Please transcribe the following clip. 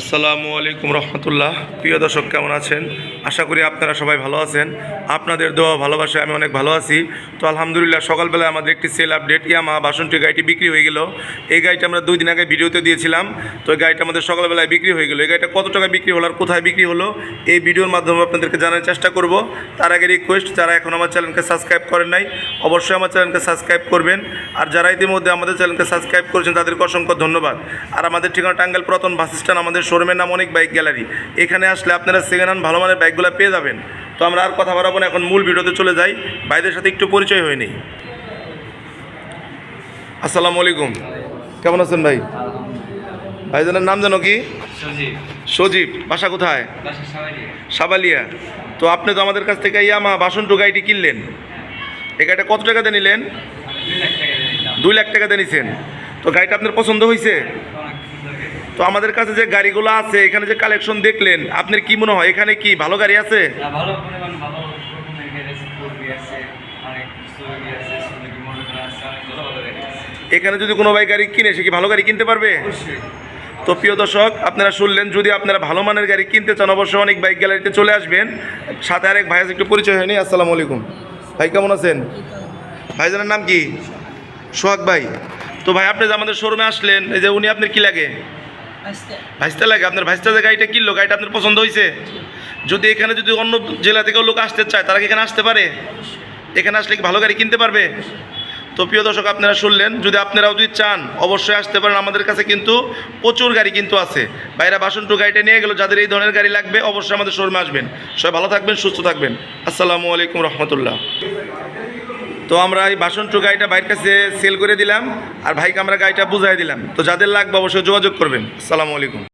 আসসালামু আলাইকুম রহমতুল্লাহ। প্রিয় দর্শক, কেমন আছেন? আশা করি আপনারা সবাই ভালো আছেন। আপনাদের দোয়া ভালোবাসায় আমি অনেক ভালো আছি। তো আলহামদুলিল্লাহ, সকালবেলায় আমাদের একটি সেল আপডেট, ইয়ামা বাসনটি গাড়িটি বিক্রি হয়ে গেল। এই গাড়িটা আমরা দুই দিন আগে ভিডিওতে দিয়েছিলাম। তো এই গাড়িটা আমাদের সকালবেলায় বিক্রি হয়ে গেল। এই গাড়িটা কত টাকা বিক্রি হলো আর কোথায় বিক্রি হলো, এই ভিডিওর মাধ্যমে আপনাদেরকে জানার চেষ্টা করব। তার আগে রিকোয়েস্ট যারা এখন আমার চ্যানেলকে সাবস্ক্রাইব করেন নাই, অবশ্যই আমার চ্যানেলকে সাবস্ক্রাইব করবেন। আর যারা ইতিমধ্যে আমাদের চ্যানেলকে সাবস্ক্রাইব করেছেন, তাদেরকে অসংখ্য ধন্যবাদ। আর আমাদের ঠিকানা টাঙ্গাইল প্রতন বাস স্ট্যান্ড, আমাদের শোরুমের নাম অনেক বাইক গ্যালারি। এখানে আসলে আপনারা সেকেন্ড হ্যান্ড ভালো মানের বাইকগুলো পেয়ে যাবেন। তো আমরা আর কথা বাড়াবো না এখন মূল ভিডিওতে চলে যাই। ভাইদের সাথে একটু পরিচয় হয়নি। আসসালামু আলাইকুম। কেমন আছেন ভাই? ভাইজানের নাম জানো কি? সজীব। বাসা কোথায়? সাবালিয়া। তো আপনি তো আমাদের কাছ থেকে ইয়ামা বাসন টু গাড়িটি কিনলেন। এই গাড়িটা কত টাকাতে নিলেন? দুই লাখ টাকাতে নিছেন। তো গাড়িটা আপনার পছন্দ হয়েছে। তো আমাদের কাছে যে গাড়িগুলো আছে এখানে যে কালেকশন দেখলেন আপনার কি মনে হয়? এখানে কি ভালো গাড়ি আছে? এখানে যদি কোনো ভাই গাড়ি কিনে সে কি ভালো গাড়ি কিনতে পারবে? তো প্রিয় দর্শক আপনারা শুনলেন যদি আপনারা ভালো মানের গাড়ি কিনতে চান অবশ্যই অনেক বাইক গ্যালারিতে চলে আসবেন। সাথে আরেক ভাই একটু পরিচয় হয়নি আসসালামু আলাইকুম। ভাই কেমন আছেন? ভাইজানের নাম কি? সোহাগ ভাই। তো ভাই আপনি যে আমাদের শোরুমে আসলেন এই যে উনি আপনার কি লাগে? ভাইস্তা। লাগে আপনার ভাইস্তা যে গাড়িটা কিনলো গাড়িটা আপনার পছন্দ হয়েছে যদি এখানে যদি অন্য জেলা থেকেও লোক আসতে চায় তারা কি এখানে আসতে পারে? এখানে আসলে কি ভালো গাড়ি কিনতে পারবে? তো প্রিয় দর্শক আপনারা শুনলেন যদি আপনারাও যদি চান অবশ্যই আসতে পারেন। আমাদের কাছে কিন্তু প্রচুর গাড়ি কিন্তু আছে। বাইরে বাসন টু গাড়িটা নিয়ে গেল যাদের এই ধরনের গাড়ি লাগবে অবশ্যই আমাদের শোরুমে আসবেন। সবাই ভালো থাকবেন সুস্থ থাকবেন। আসসালামু আলাইকুম রহমতুল্লাহ। তো আমরা এই বাসন টু গাড়িটা ভাইয়ের কাছে সেল করে দিলাম, আর ভাইকে আমরা গাড়িটা বুঝাই দিলাম। তো যাদের লাগবে অবশ্যই যোগাযোগ করবেন। আসসালামু আলাইকুম।